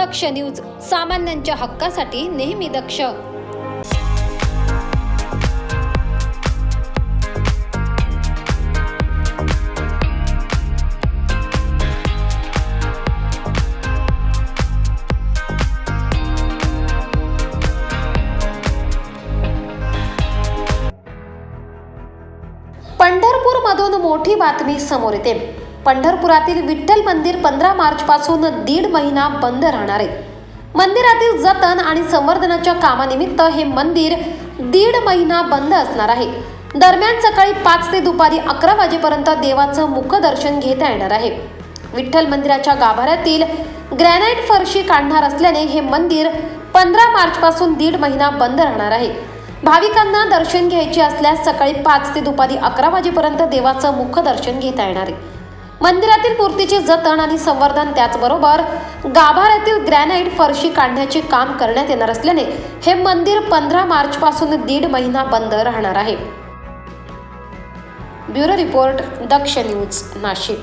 दक्ष news सामान्यांच्या हक्कासाठी नेहमी दक्ष. पंढरपूरमधून मोठी बातमी समोर येते. पंढरपुरातील विठ्ठल मंदिर पंधरा मार्च पासून दीड महिना बंद राहणार आहे. मंदिरातील जतन आणि संवर्धनाच्या कामानिमित्त हे मंदिर दीड महिना बंद असणार आहे. दरम्यान सकाळी पाच ते दुपारी अकरा वाजेपर्यंत देवाचं मुखदर्शन घेता येणार आहे. विठ्ठल मंदिराच्या गाभाऱ्यातील ग्रॅनाइट फरशी काढणार असल्याने हे मंदिर पंधरा मार्च पासून दीड महिना बंद राहणार आहे. भाविकांना दर्शन घ्यायचे असल्यास सकाळी पाच ते दुपारी अकरा वाजेपर्यंत देवाचं मुख दर्शन घेता येणार आहे. मंदिरातील मूर्तीचे जतन आणि संवर्धन त्याचबरोबर गाभाऱ्यातील ग्रॅनाइट फरशी काढण्याचे काम करण्यात येणार असल्याने हे मंदिर पंधरा मार्च पासून दीड महिना बंद राहणार आहे. Bureau report Daksh news Nashik.